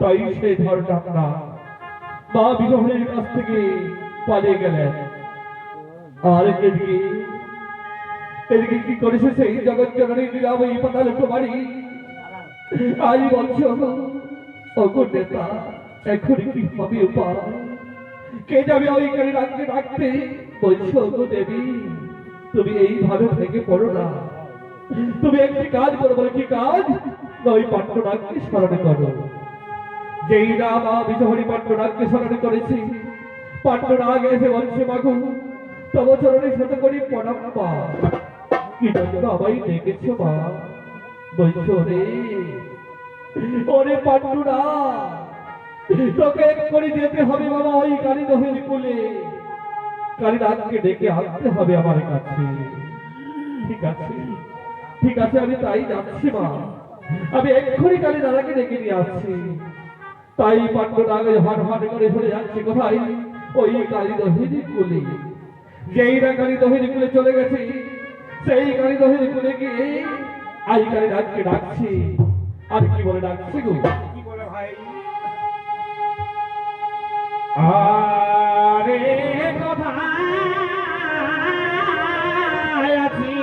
তাই সেই ধরনা মা বিবাহের কাছ থেকে পালিয়ে গেলেন। আর এদিকে এদিকে কি করেছে সেই জগৎ জননী এই কুমারী? আজ বলছো, অগো নেতা এখন কি হবে উপায়? কে যাবে ওই করে রাখতে রাখতে বলছো, অগো দেবী, তুমি এইভাবে থেকে পড়ো না। তুমি একটি কাজ করো বলে কি কাজ? না ওই পাঠ্যনাগকে স্মরণ করো। যেই না মা বিজহরি পাঠ্যনাগকে স্মরণ করেছি পাঠ্যনাগ এসে বলছে মাগু তব চরণের সাথে করি প্রণাম পা কি জন্য আমায় ডেকেছো মা বলছো রে ওরে পাট্টুরা তোকে করে যেতে হবে বাবা ওই কালী দহের কুলে কালী রাতকে ডেকে আনতে হবে আমার কাছে ঠিক আছে ঠিক আছে আমি তাই যাচ্ছি মা আমি এক্ষুনি কালী দাদাকে ডেকে নিয়ে আসছি তাই পাট্টুরা আগে হাট করে চলে যাচ্ছে কোথায়? ওই কালী দহের কুলে। যেই না কালী দহের কুলে চলে গেছে, সেই কালী দহের কুলে গিয়ে আই কালী রাতকে ডাকছি। আর কি বলে ডাকছি গো? কি বলে ভাই আরে কথা আছি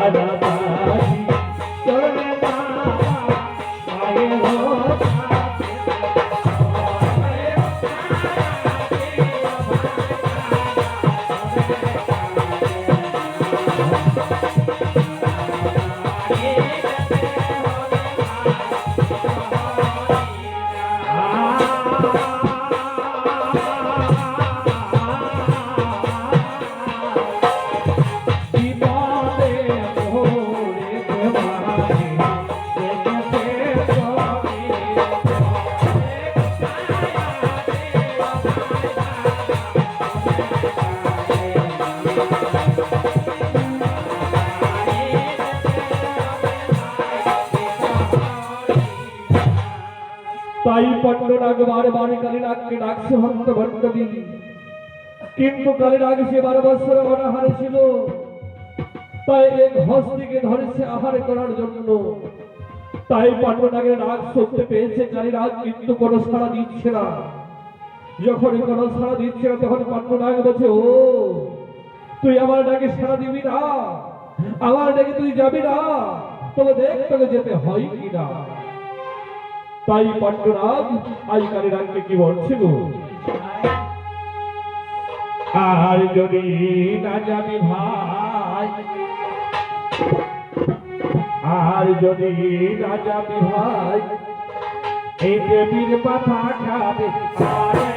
তাড়াতাড়ি তাই পট্টনাগ বারে বারে কালীনাগকে ডাকছে ভক্ত ভট্টবী কিন্তু কালীনাগ সে বারো বছর অনাহারে ছিল। তাই এক হস্তিকে ধরেছে আহার করার জন্য। তাই পাণ্ডনাগের রাগ শুনতে পেয়েছে কালীনাগ কিন্তু কোনো সাড়া দিচ্ছে না। যখন কোনো সাড়া দিচ্ছে না, তখন পাণ্ডনাগ বলছে, ও, তুই আমার ডাকে সাড়া দিবি না। আমার ডাকে তুই যাবি না। তবে দেখ তোকে যেতে হয় কি না। তাই পাণ্ডনাগ আইকারে কালীনাগকে কি বলছে গো আর যদি না যাবি ভাই, আর যদি না যাবি ভাই, এই দেবীর মাথা খাবে আরে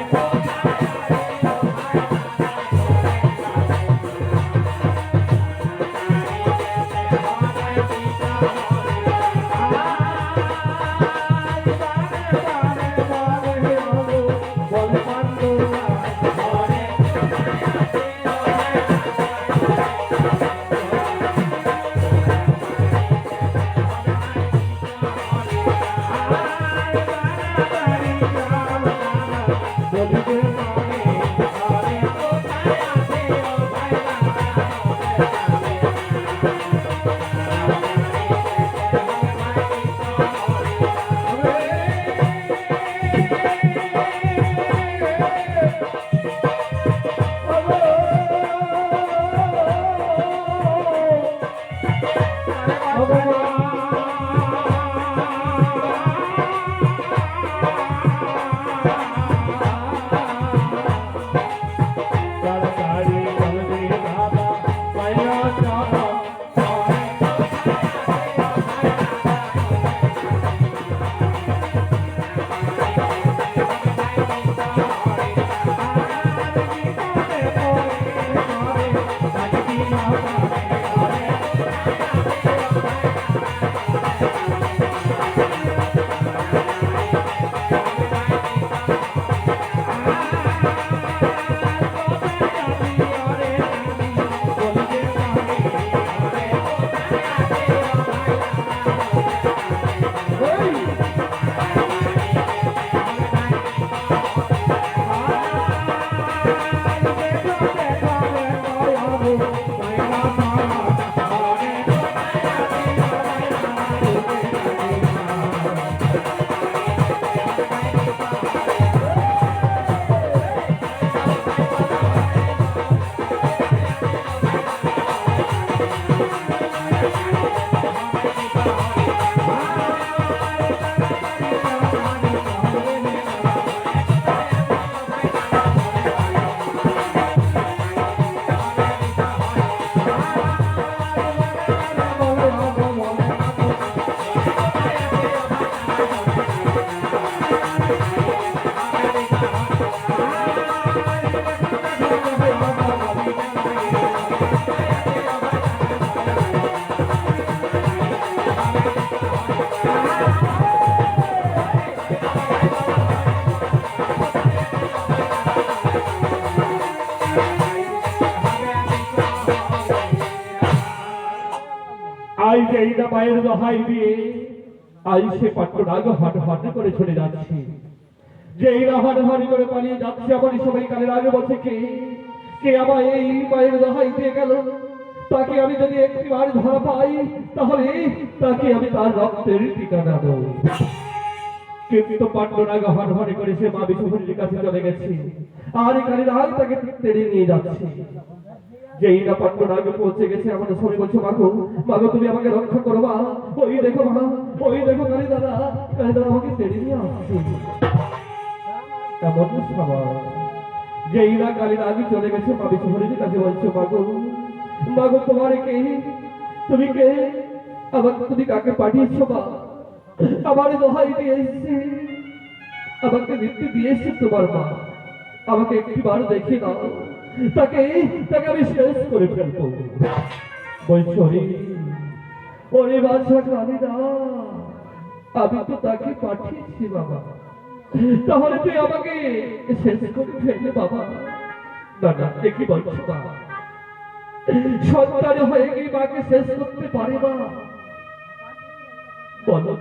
না মায়ের দহাই দিয়ে আই সে পাট্টনাগ হাট হাট করে চলে যাচ্ছে। যেই না হাট করে পালিয়ে যাচ্ছে আমার সবাই কালের আগে বলছে, কে? কে আমার এই মায়ের দহাই দিয়ে গেল? তাকে আমি যদি একটি বার ধরা পাই, তাহলে তাকে আমি তার রক্তের ঠিকানা দেবো। কিন্তু পাণ্ডনাগ হাট হাট করে সে মা বিষ্ণুপুরীর কাছে চলে গেছে। আর কালের আগ তাকে তেড়ে নিয়ে যাচ্ছে। পাট্টনাগে পৌঁছে গেছে তুমি আমাকে রক্ষা করো, মা। ওই দেখো, মা দেখো, কালী দাদা কালী দাদা আমাকে চলে গেছে, মা কাছে মাগো মাগো তোমার কে? তুমি কে? আবার তুমি কাকে পাঠিয়েছো, মা? আমার দোহাই দিয়ে এসছে। আমাকে মৃত্যু দিয়েছে তোমার মা। আমাকে একটিবার দেখে দাও। তাকে তাকে আমি শেষ করে ফেলব। বৈশরী ওরে বাচ্চা আমি আমি তো তাকে পাঠিয়েছি বাবা। তাহলে তুই আমাকে শেষ করে ফেললে বাবা। না না একই বলছো বাবা? সন্তান হয়ে কি মাকে শেষ করতে পারে না। বলো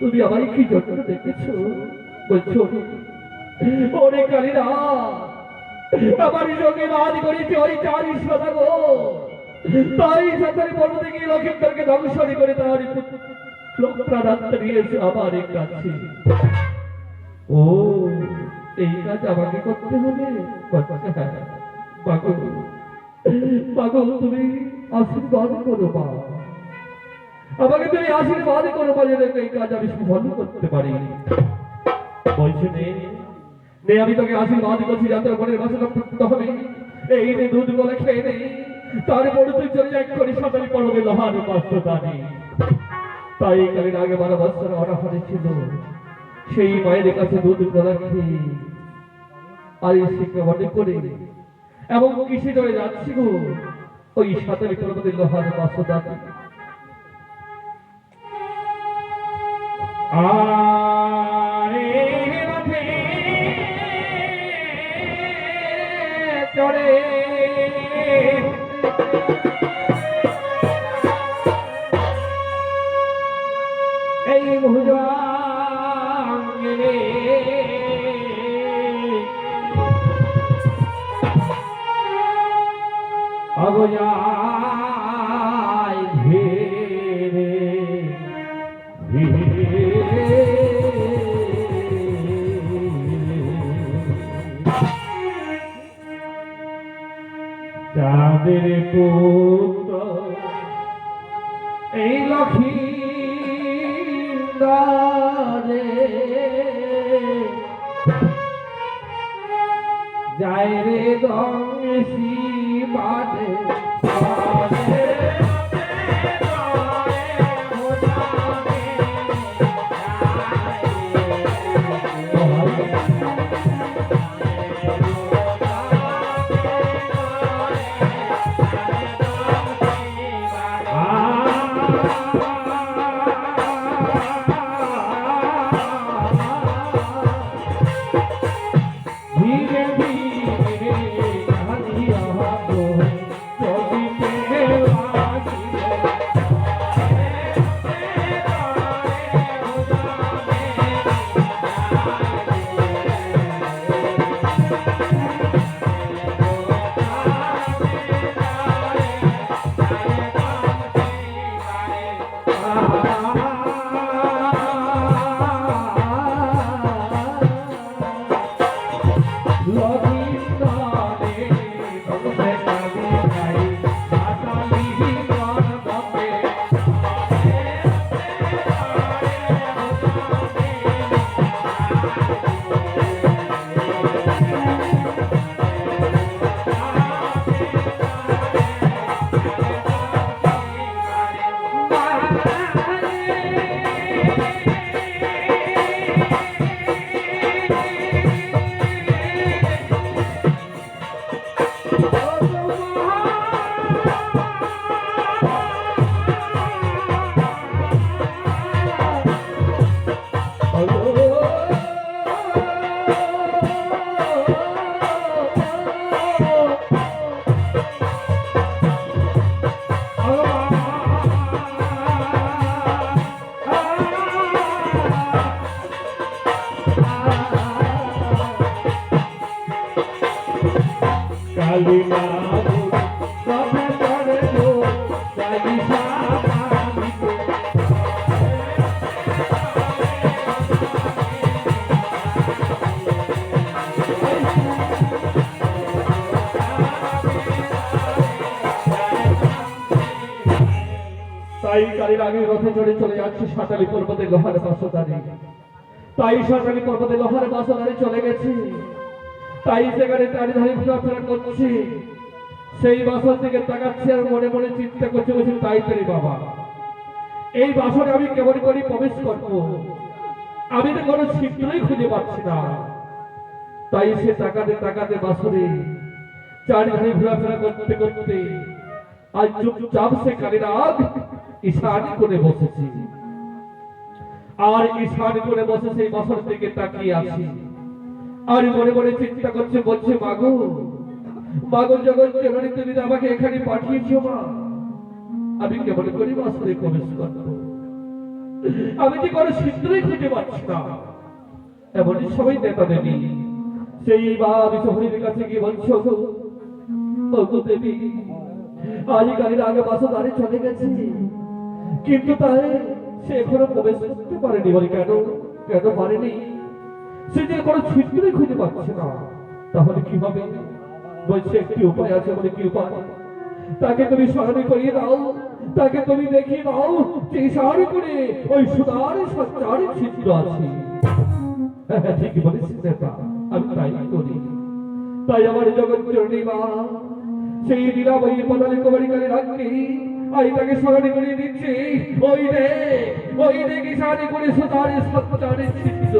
তুমি আমায় কি জন্য দেখেছ? বলছো ওরে কালীরা আমার যোগে বাদ করেছে ওই চারি সদাগো তাই সাথে পর্বতে গিয়ে লক্ষিন্দরকে ধ্বংসরি করে তার প্রাণাত্মা নিয়েছে আমার কাছে। ও, এই কাজ আমাকে করতে হবে? মাগো মাগো তুমি আশীর্বাদ করো মা। আমাকে তুমি আশীর্বাদ করো মা, যেন এই কাজ আমি সফল করতে পারি। বলছে, নে নে আমি তোকে আশীর্বাদ করছি, যাতে মনের বাসনা পূর্ণ হবে। এই রে দুধ বলে খেয়ে নেই তারপরে তুই চলে এক করে সাঁতারি পড়বে লোহার পাত্র দানি তাই কালীর আগে বারো বছর অনাফারে ছিল। সেই মায়ের কাছে দুধ গলা খেয়ে। আর এই শিক্ষা মনে করে। এবং কিসে ধরে যাচ্ছি গো? ওই সাঁতারি পর্বতের লোহার পাত্র দানি আরে চড়ে বাদে আগে রথে চড়ে চলে যাচ্ছে সাঁতালি পর্বতে লোহার বাসদারি তাই সাঁতালি পর্বতে লোহার বাসদারি চলে গেছে। তাই সেখানে চারিধারে ঘোরাফেরা করছে, সেই বাসন থেকে তাকাচ্ছে আর মনে মনে চিন্তা করছে, বলছে, তাই তোরে বাবা। এই বাসনে আমি কেমন করে প্রবেশ করব? আমি তো কোনো ছিদ্রই খুঁজে পাচ্ছি না। তাই সে টাকাতে টাকাতে বাসনে চারিধারে ঘোরাফেরা করতে করতে আজ চুপচাপ সে কালীর আগ ঈশান করে বসেছি। আর ঈশান করে বসে সেই বাসন থেকে তাকিয়ে আছি। আর মনে মনে চিন্তা করছে, বলছে, মাগো মাগো, যখন জননী তুমি আমাকে এখানে পাঠিয়েছো, মা, আমি কেমন করি বাসনে প্রবেশ করব? আমি যে কোনো সিদ্ধই খুঁজে পাচ্ছি না। এমনই সবাই নেতা দেবী, সেই বা বিশ্বহরীর কাছে গিয়ে বলছো দেবী আজকালের আগে বাসা দাঁড়িয়ে চলে গেছে। কিন্তু তাই সে এখনও প্রবেশ করতে পারেনি বলে কেন? কেন পারেনি? সে যে কোনো ছিদ্রই খুঁজে পাচ্ছে না। তাহলে কি হবে? বলছে একটি উপায় আছে বলে কি উপায়? তাকে তুমি স্মরণে করিয়ে দাও। তাকে তুমি দেখিয়ে দাও যে সাহারি করে ওই সুদার সচ্চার ছিদ্র আছে। হ্যাঁ, হ্যাঁ, ঠিকই বলেছিস আমি তাই করি। তাই আমার জগৎ জননী মা সেই লীলাবই পদালি কুমারী কালী রাখি আই তাকে স্মরণ করিয়ে দিচ্ছি। ওই রে ওই রে কিষানি করে সুতারে সত্যারে ছিদ্র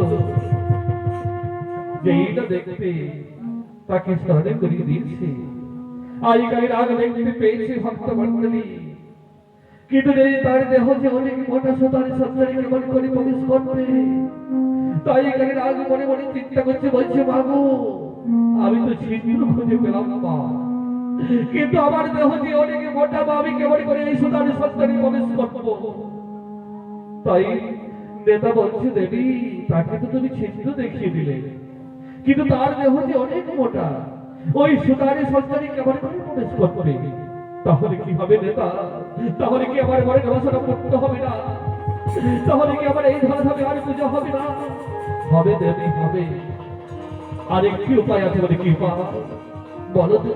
যেই না দেখতে, তাকে স্মরণ করিয়ে দিয়েছি। আই কালী রাগ দেখতে পেয়েছি ভক্ত মন্ডলী কিন্তু যদি তার দেহ যে অনেক মোটা সুতারে সত্যারে কেমন করে প্রবেশ করবে। তাই কালী রাগ মনে মনে চিন্তা করছে, বলছে, বাবু, আমি তো ছিদ্র খুঁজে পেলাম না। কিন্তু আমার দেহ যে অনেক মোটা বা আমি কেমন করে এই সুতারে সত্যারে প্রবেশ করব? তাই নেতা বলছে দেবী তাকে তো তুমি ছিদ্র দেখিয়ে দিলে। কিন্তু তার দেহ যে অনেক মোটা ওই সুতারে সত্যারে কেমন করে প্রবেশ করবে? তাহলে কি হবে নেতা? তাহলে কি আমার ঘরে গবেষণা করতে হবে না? তাহলে কি আমার এই ধরনের হবে আর পুজো হবে না? হবে দেবী হবে। আর একটি উপায় আছে বলে কি উপায়? বলো তো,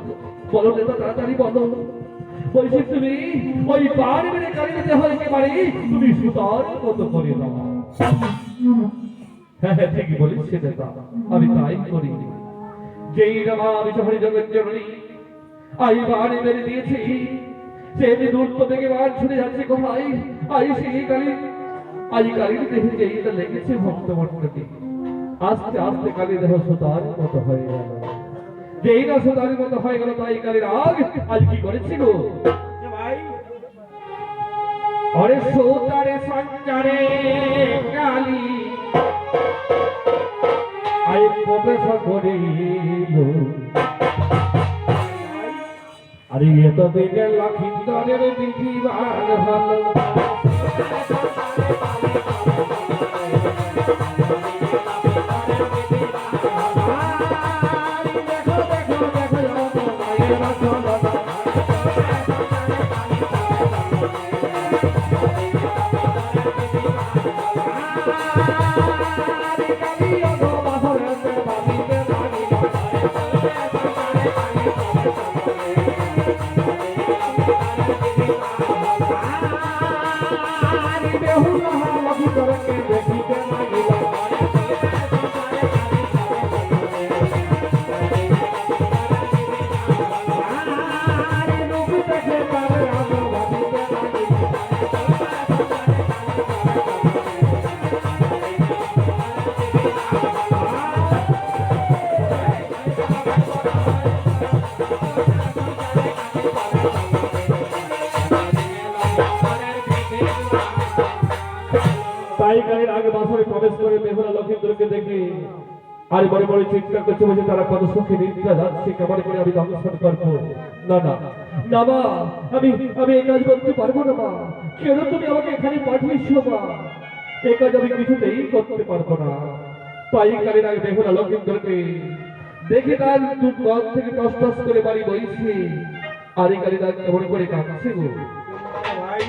বলো নেতা, তাড়াতাড়ি বলো। বলছি, তুমি ওই বার মেরে কারিতে দেহ একেবারে তুমি সুতার মতো করে দাও। হ্যাঁ হ্যাঁ ঠিকই বলিস নেতা, আমি তাই করি। যেই রামা আমি শহরে জগৎ জননী, আই বাড়ি মেরে দিয়েছি, সে দূর তো থেকে বার ছুটে যাচ্ছে কোথায়? আই সেই কালী আই কালীর দেহে যেইটা লেগেছে ভক্ত মন্ডলী আস্তে আস্তে কালী দেহ সুতার মতো হয়ে গেল। যেই না সুতার মতো হয়ে গেল তাই কালীর আগ আজ কি করেছিল? অরে সুতারে সঞ্চারে কালী আই প্রবেশ করিল। আরে এতদিনে লক্ষিন্দরের বিধিবার ভালো আগে বাসরে প্রবেশ করে মেহুলা লক্ষিন্দরকে দেখে আর বড় বড় চিৎকার করছে বলছে তারা কত সুখে নিদ্রা যাচ্ছে কেমন করে আমি দংশন করব? না না না মা আমি আমি এই কাজ করতে পারব না মা। কেন তুমি আমাকে এখানে পাঠিয়েছো মা? এই কাজ আমি কিছুতেই করতে পারব না। তাই আগে মেহুলা লক্ষিন্দরকে দেখে তার পথ থেকে টস টস করে বাড়ি বইছে। আর এই আগে কেমন করে কাঁদছে গো। ভাই।